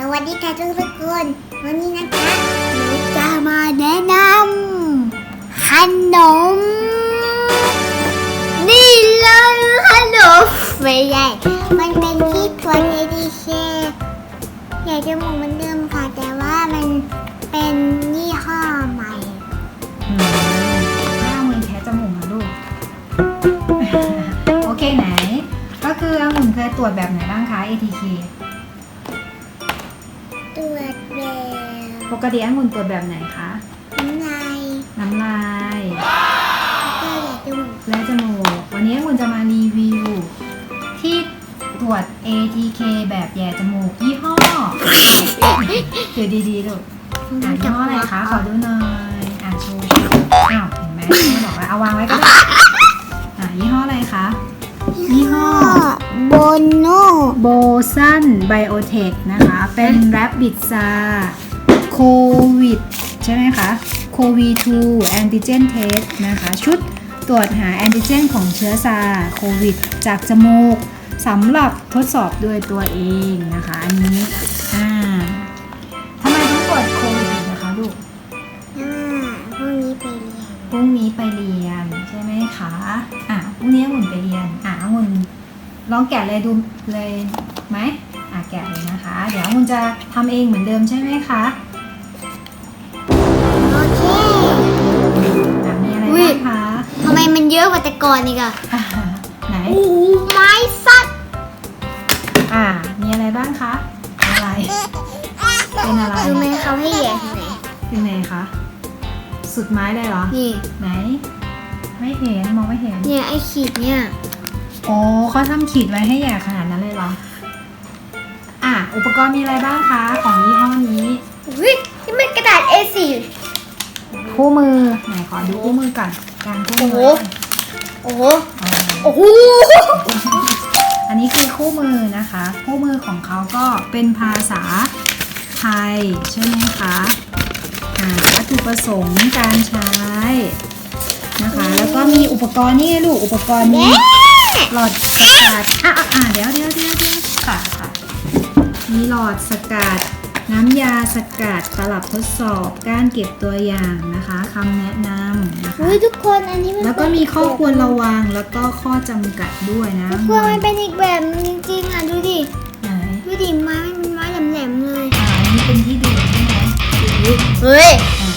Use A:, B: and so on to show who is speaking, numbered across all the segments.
A: สวัสดีค่ะทุกทุกคนวันนี้นะคะหนูจะมาแนะนำขนม นี่เลยขนมไม่ใช่มันเป็นที่ตัวเอดีเชอยากจะบอกเหมันเดิมค่ะ แต่ว่ามันเป็นยี่ห้อใหม่
B: อืมไม่เอามือแคะจมูกนะลูก โอเคไหน ก็คือองุ่นเคยตรวจแบบไหนบ้างคะ ATK ปกติองุ่นตรวจแบบไหนคะ
A: น้ำลาย
B: น้ำลาย
A: ก็อยากจะบอก
B: และจมูกวันนี้องุ่นจะมารีวิว ที่ตรวจ ATK แบบแย่จมูกยี่ห้อเดี๋ยวดีๆลูกอะยี่ห้ออะไรคะขอดูหน่อยอะโชว์อ้าวเห็นไหมไม่บอกแล้วเอาวางไว้ก็ได้อะยี่ห้ออะไรคะยี่ห้อ
A: โบโน
B: โบซันไบโอเทคนะคะ เป็น Rapid s a โค วิดใช่ไหมคะโควี2 Antigen Test นะคะ ชุดตรวจหาแอนติเจนของเชื้อซาโควิด จากจมูกสำหรับทดสอบด้วยตัวเองนะคะ อันนี้อ่าทำไมต้องตรวจโควิดอีกนะคะลูก
A: อ่าพรุ่งนี้ไปเรียน
B: พรุ่งนี้ไปเรียนใช่ไหมคะอะพรุ่งนี้องุ่นไปเรียนอะองุ่นลองแกะเลยดูเลยไหมอะแกะเลยนะคะ เดี๋ยวองุ่นจะทำเองเหมือนเดิมใช่ไหมคะ
A: อะ
B: มีอะไร
A: อุ๊ย
B: บ้างคะ
A: ทำไมมันเยอะกว่าแต่ก่อนอีกอะ
B: อะไหน
A: โอ้โหไม้สัตว์
B: อะมีอะไรบ้างคะ อะไร เป็นอะไร
A: รู้ไหมเขาให้แหย่ที่ไหน
B: เป็นไงคะ สุดไม้เลยเหรอ
A: นี่
B: ไหน ไม่เห็น มองไม่เห็น
A: เนี่ยไอ้ขีดเนี่ย
B: โอ้เขาทำขีดไว้ให้ใหญ่ขนาดนั้นเลยเหรอ อะ อุปกรณ์มีอะไรบ้างคะ ของยี่ห้อนี้
A: อุ้ยนี่มันกระดาษ A4
B: คู่มือไหนขอดูคู่มือก่อนการคู่มื
A: โอ้
B: อ
A: โหโอ้โห
B: อ๋อ
A: โอ้โห
B: อันนี้คือคู่มือนะคะ คู่มือของเขาก็เป็นภาษาไทยใช่ไหมคะอ่าวัตถุประสงค์การใช้นะคะ แล้วก็มีอุปกรณ์นี่ลูกอุปกรณ์นี้หลอดสกัดอะอะอะเดี๋ยวเดี๋ยวเดี๋ยวเดี๋ยวค่ะค่ะมีหลอดสกัด น้ำยาสกัดตลับทดสอบการเก็บตัวอย่างนะคะคำแนะนำนะคะ
A: อุ้ยทุกคนอันนี้มัน
B: แล้วก็มีข้อควรระวังแล้วก็ข้อจำกัดด้วยนะ
A: ทุกคนมันเป็นอีกแบบนึงจริงๆอะดูดิ
B: ไหน
A: ดูดิไม้มันเป็นไม้แหลมๆเลย
B: อ่าอันนี้เป็นที่ดูดใช่ไหม
A: เฮ้ย
B: อะ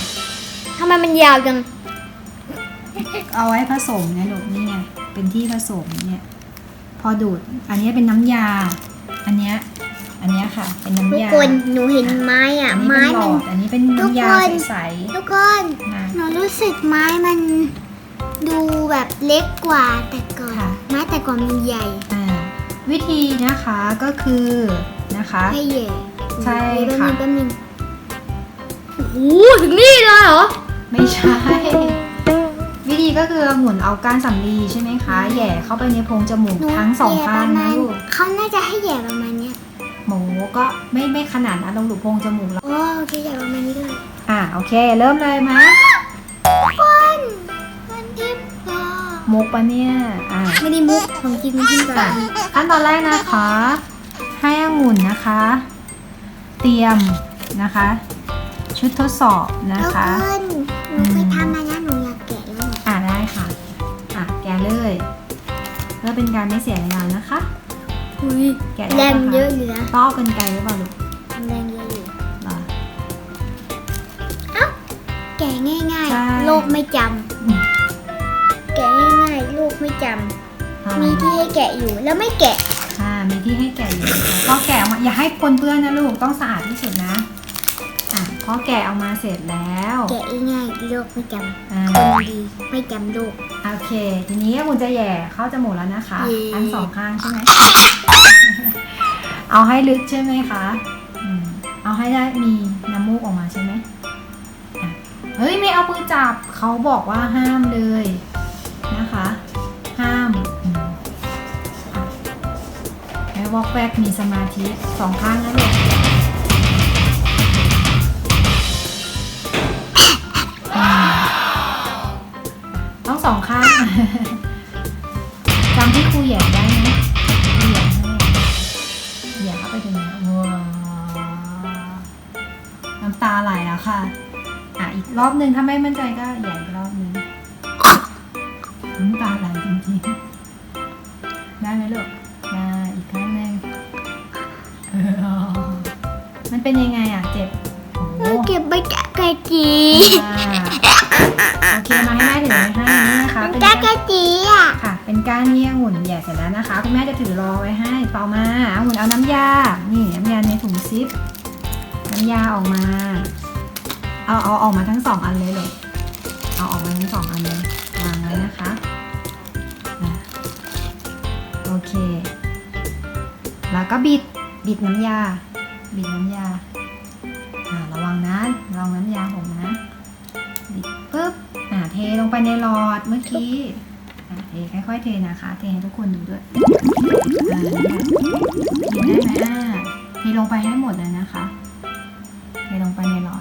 A: ทำไมมันยาวจัง
B: เอาไว้ผสมไงลูกนี่ไงเป็นที่ผสมเนี่ยพอดูดอันนี้เป็นน้ำยา อันเนี้ย อันเนี้ยค่ะ เป็น
A: ทุก
B: น้ำยา
A: คนหนูเห็นไม้
B: อั
A: อะ
B: นนี้
A: ไม้
B: เป็นหล
A: มั
B: อน ดอันนี้เป็นน้ำยา
A: ทุกคน
B: ใส
A: ทุกคน
B: ๆนะ
A: หนูรู้สึกไม้มันดูแบบเล็กกว่าแต่ก่อน
B: ค่ะ
A: ไม้แต่ก่อนมันใหญ่
B: อ่าวิธีนะคะก็คือนะคะ
A: ให้แย่
B: ใช่
A: แป๊บ
B: ค่ะ
A: นึงแป๊บนึงโอ้โหถึงนี่เลยเหรอ
B: ไม่ใช่ วิธีก็คือหมุนเอาก้านสำลีใช่ไหมคะแหย่เข้าไปในโพรงจมูก
A: หนู
B: ทั้งสอง
A: แย่
B: ข้าง
A: ประ
B: นะ
A: มาณ
B: ลูก
A: เขาน่าจะให้แย่ประมาณเนี้ย
B: หมูก็ไม่ไม่ขนาดนั้นลงหลุโพรงจมูกแล้ว
A: โอ้โอเคแย่ประมาณนี้ด้วย
B: อ่าโอเค เริ่มเลยมะ
A: คนมันทิพย์ตา
B: มุกปะเนี่ยอ่า
A: ไม่ได้มุกของจริงมันทิพย์ตา
B: ขั้นตอนแรกนะคะ ให้องุ่นนะคะ เตรียมนะคะ ชุดทดสอบนะ
A: แล้ว
B: คะ
A: คนหนูเคยทำมาแล้วหนูอยากแกะแล้ว
B: อ่าได้ค่ะ อะแกะเลยเพื่อเป็นการไม่เสียเวลานะคะ
A: อุ้ย
B: แกะได้
A: แรง
B: ปะคะ
A: เยอะอยู่นะ
B: ต้องเอากันไกลหรือเปล่าลูก
A: แรงเยอะอยู่
B: เหรอ
A: แกะง่าย
B: ใช่
A: ๆ โลกไม่จ
B: อืมำ
A: แกะง่ายๆโลกไม่จ
B: เอาำ
A: มีที่ให้แกะอยู่แล้วไม่แกะ
B: อ่ามีที่ให้แกะอยู่นะคะพอแกะออกมาอย่าให้ปนเปื้อนนะลูกต้องสะอาดที่สุดนะอะพอแกะออกมาเสร็จแล้ว
A: แกะง่ายๆโลกไม่จ
B: อ่าำ
A: คนดีไม่จำโลก
B: โอเค ทีนี้คุณจะแหย่เข้าจมูกแล้วนะคะ
A: เย่
B: ทั้งสองข้างใช่ไหม เอาให้ลึกใช่ไหมคะเอาให้ได้มีน้ำมูกออกมาใช่ไหมเฮ้ยไม่เอามือจับเขาบอกว่าห้ามเลยนะคะ ห้ามอืมอะแล้วอกแวกมีสมาธิสองข้างนะลูกต้องสองข้างจำที่ครูแหย่ได้ไหม ครูแหย่ให้แหย่เข้าไปตรงนี้ว้าวน้ำตาไหลแล้วค่ะ อะ อีกรอบหนึ่งถ้าไม่มั่นใจก็แหย่อีกรอบหนึ่งน้ำตาไหลจริงๆ ได้ไหมลูกได้อีกครั้งหนึ่งเออมันเป็นยังไงอะ เจ็บ โอ้โห
A: เก็บไปจากกะ
B: ค่ะเนก้านที่องุ่นแหย่เสร็จแล้วนะคะคุณแม่จะถือรอไว้ให้ต่อมาองุ่นเอาน้ำยา นี่น้ำยาในถุงซิป น้ำยาออกมา เอาเอาออกมาทั้งสองอันเลยเลยเอาออกมาทั้งสองอันเลยวางไว้นะคะอะโอเค แล้วก็บิดบิดน้ำยา บิดน้ำยาอ่าระวังนะระวังน้ำยาผมนะบิดปุ๊บอ่าเทลงไปในหลอดเมื่อกี้ เอค่อยๆเทนะคะ เทให้ทุกคนดูด้วยอ่าเนี่ยเทได้ไหมอ่าเทลงไปให้หมดเลยนะคะ เทลงไปในหลอด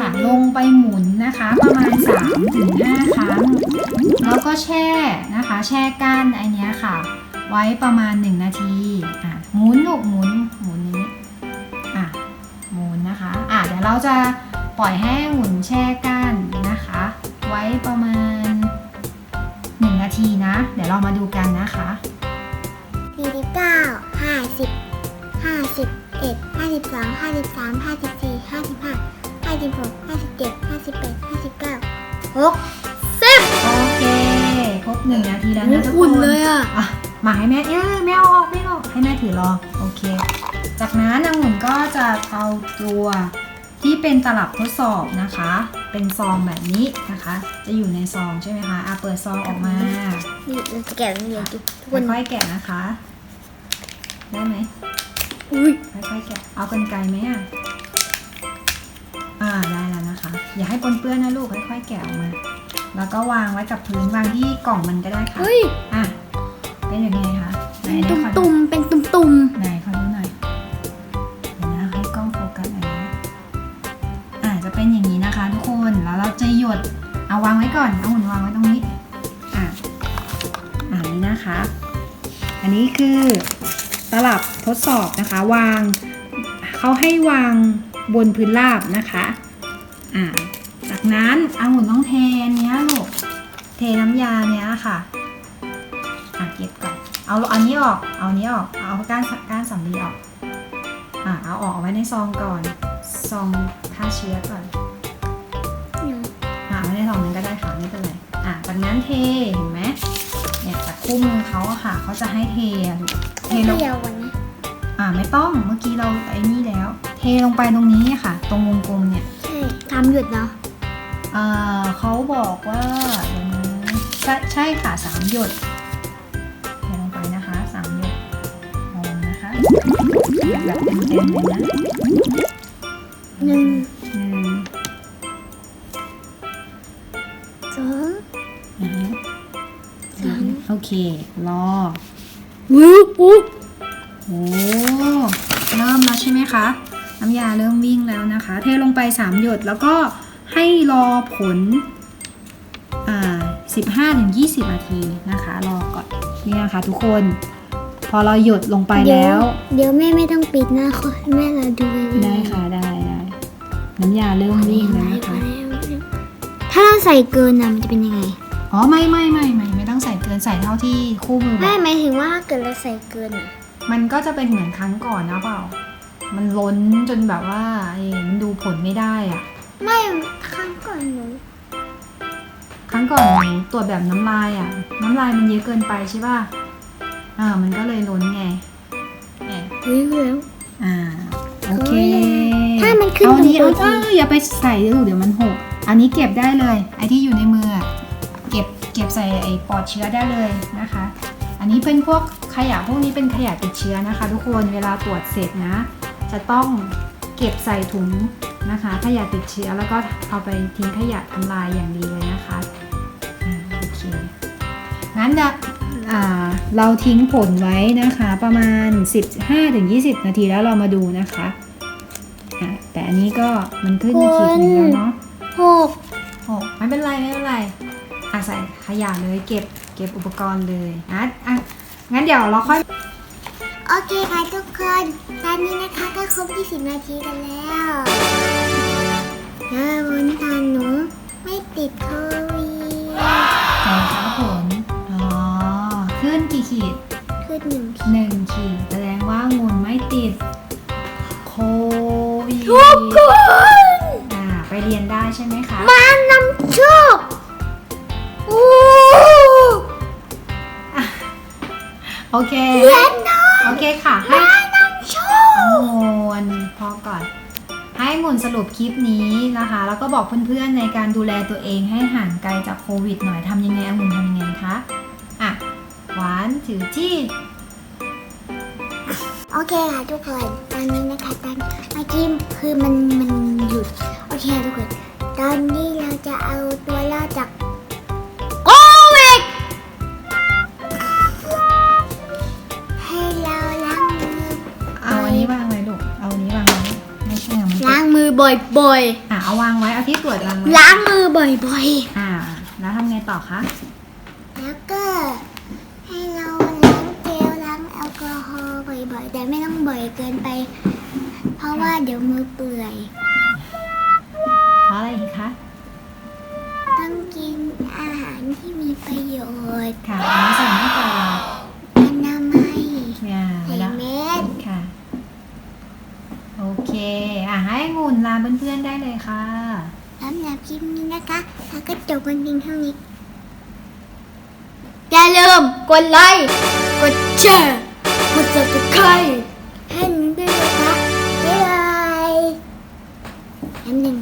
B: ค่ะ ลงไปหมุนนะคะ ประมาณ3ถึง5ครั้ง แล้วก็แช่นะคะ แช่ก้านไอเนี้ยค่ะ ไว้ประมาณ 1 นาทีอะหมุนลูกหมุนหมุนนี้อะหมุนนะคะอะเดี๋ยวเราจะปล่อยให้หมุนแช่ก้านนะคะ ไว้ประมาณ 1 นาทีนะ เดี๋ยวเรามาดูกันนะคะ
A: สี่สิบเก้าห้าสิบห้าสิบเอ็ดห้าสิบสองห้าสิบสามห้าสิบสี่ห้าสิบห้าห้าสิบหกห้าสิบเจ็ดห้าสิบแปดห้าสิบเก้าหกสิบ
B: โอเคครบหนึ่งนาทีแล้วนะทุกคน
A: อุ่นเลยอะ
B: อะมาให้แม่เอ้ยแม่เอาออกไม่ออกให้แม่ถือรอโอเค จากนั้นนางหุ่นก็จะเอาตัวที่เป็นตลับทดสอบนะคะ เป็นซองแบบนี้นะคะ จะอยู่ในซองใช่ไหมคะอะเปิดซองออกมา
A: นี่เราจะแกะเรียนดูทุกคน
B: ค่อยๆแกะนะคะ ได้ไหม
A: อุ้ย
B: ค่อยๆแกะ เอากันไกลไหมอะ อย่าให้ปนเปื้อนนะลูกค่อยๆแกะออกมา แล้วก็วางไว้กับพื้นวางที่กล่องมันก็ได้ค่ะ
A: เฮ้ย
B: อะเป็นยังไงคะไหน
A: เป็น
B: ไหนขอดู
A: ตุ่มๆเป็นตุ่ม
B: ไหนขอดูหน่อยเดี๋ยวนะให้กล้องโฟกัสหน่อยนะอะจะเป็นอย่างนี้นะคะ ทุกคนแล้วเราจะหยดเอาวางไว้ก่อนเอาหุ่นวางไว้ตรงนี้อะอ่านี้นะคะ อันนี้คือตลับทดสอบนะคะ วางเขาให้วางบนพื้นราบนะคะ อ่าจากนั้นเอาหุ่นต้องเทอันเนี้ยลูก เทน้ำยาเนี้ยค่ะ อะเก็บก่อน เอาอันนี้ออก เอาอันนี้ออก เอาก้านก้านสำลีออก อะเอาออกเอาไว้ในซองก่อน ซองฆ่าเชื้อก่อน
A: ๆเนี่ย
B: อะไว้ในซองนั้นก็ได้ค่ะไม่เป็นไร อะจากนั้นเทเห็นไหมเนี่ยจากคู่มือเขาอะค่ะเขาจะให้เทอะลูกเท
A: ไม่
B: ลง
A: เดียวกันนะ
B: อะไม่ต้องเมื่อกี้เราไอ้นี่แล้ว เทลงไปตรงนี้ค่ะ ตรงวงกลมเนี่ย
A: ใช่ ทำหยุดเนาะ
B: เอ่อเขาบอกว่าเดี๋ยวนะใช่ใช่ค่ะสามหยดเทลงไปนะคะสามหยดลองนะคะแบบเต็มๆเลยนะ
A: หนึ่ง
B: หนึ่ง
A: สอง
B: นะฮะ
A: สาม
B: โอเครอ
A: วู้วู้
B: โอ้เริ่มแล้วใช่ไหมคะ น้ำยาเริ่มวิ่งแล้วนะคะ เทลงไป 3 หยดแล้วก็ให้รอผลอ่า15-20 นาทีนะคะ รอก่อนนี่นะคะทุกคน พอเราหยดลงไปแล้ว
A: เดี๋ยวแม่ไม่ต้องปิดนะขอให้แม่เราดูเลย
B: ได้ค่ะได้ได้น้ำยาเริ่มวิ่งแล้วนะคะ
A: ถ้าเราใส่เกินนะมันจะเป็นยังไง
B: อ๋อไม่ไม่ไม่ไม่ไม่ต้องใส่เกินใส่เท่าที่คู่มือบอก
A: ไม่หมายถึงว่าถ้าเกิดเราใส่เกินอะ
B: มันก็จะเป็นเหมือนครั้งก่อนนะเปล่า มันล้นจนแบบว่าเอ้มันดูผลไม่ได้อะ
A: ไม่ครั้งก่อนหนู
B: ครั้งก่อนหนูตรวจแบบน้ำลายอะน้ำลายมันเยอะเกินไปใช่ป่ะอ่ามันก็เลยล้นไงเนี่ย
A: เฮ้ยแล้ว
B: อ่าโอเค
A: ถ้ามันขึ้น
B: เอาอันนี้
A: ตร
B: เอา
A: งตัว
B: เอออย่าไปใส่ลูกเดี๋ยวมันหก อันนี้เก็บได้เลย ไอที่อยู่ในมืออะเก็บเก็บใส่ไอปลอดเชื้อได้เลยนะคะ อันนี้เป็นพวกขยะพวกนี้เป็นขยะติดเชื้อนะคะ ทุกคนเวลาตรวจเสร็จนะ จะต้องเก็บใส่ถุงนะคะขยะติดเชื้อแล้วก็เอาไปทิ้งขยะทำลายอย่างดีเลยนะคะอ่าโอเคงั้นจะอ่าเราทิ้งผลไว้นะคะประมาณ 15-20 นาทีแล้วเรามาดูนะคะอะแต่อันนี้ก็มันขึ้นมาขีดหนึงแล้วเนาะ
A: หก
B: โอ้ไม่เป็นไรไม่เป็นไรอะใส่ขยะเลยเก็บเก็บอุปกรณ์เลยอะอะงั้นเดี๋ยวเราค่อย
A: โอเคค่ะทุกคนตอนนี้นะคะก็ครบ 20 นาทีกันแล้วแล้ววันทานหนูไม่ติดโควิด
B: ใส่ฟ้าผล อ๋อ ขึ้นกี่ขีด
A: ขึ้นหนึ่งที
B: หนึ่งขีดแสดงว่างูไม่ติด โควิด
A: ทุกคน
B: อ่าไปเรียนได้ใช่ไหมคะ
A: มานำโชคโอ้
B: โอเค
A: เรียนน้อย
B: โอเคค่ะ ให้
A: มานำโชค
B: งูนพอก่อน ให้งุนสรุปคลิปนี้นะคะ แล้วก็บอกเพื่อนๆในการดูแลตัวเองให้ห่างไกลจากโควิดหน่อยทำยังไงองุ่นทำยังไงคะ อะหวานถือที่
A: โอเคค่ะทุกคนตอนนี้นะคะตอนเมื่อกี้คือมันมันหยุด โอเคค่ะทุกคน ตอนนี้เราจะเอาตัวรอดจาก บ่อย
B: อะเอาวางไว้เอาที่ตรวจวางไว้
A: ๆ ล้างมือบ่อย
B: อ่า แล้วทำไงต่อคะ
A: ๆ แล้วก็ให้เราล้างเจลล้างแอลกอฮอล์บ่อยๆ แต่ไม่ต้องบ่อยเกินไป เพราะว่าเดี๋ยวมือเปื่อย
B: เพราะอะไรอีกคะ
A: ต้องกินอาหารที่มีประโยชน์
B: ค่ะอันนี้ใส่หน้ากาก
A: อนามัย
B: เนี่ย
A: ใส่
B: แล้ว
A: เม็ด
B: ค่ะ โอเค อะ ให้งุ่นลาเพื่อนๆได้เลยค่ะ
A: สำหรับคลิปนี้ นะคะแล้วก็จบกันเพียงเท่านี้ อย่าลืมกดไลค์ กดแชร์ กด subscribe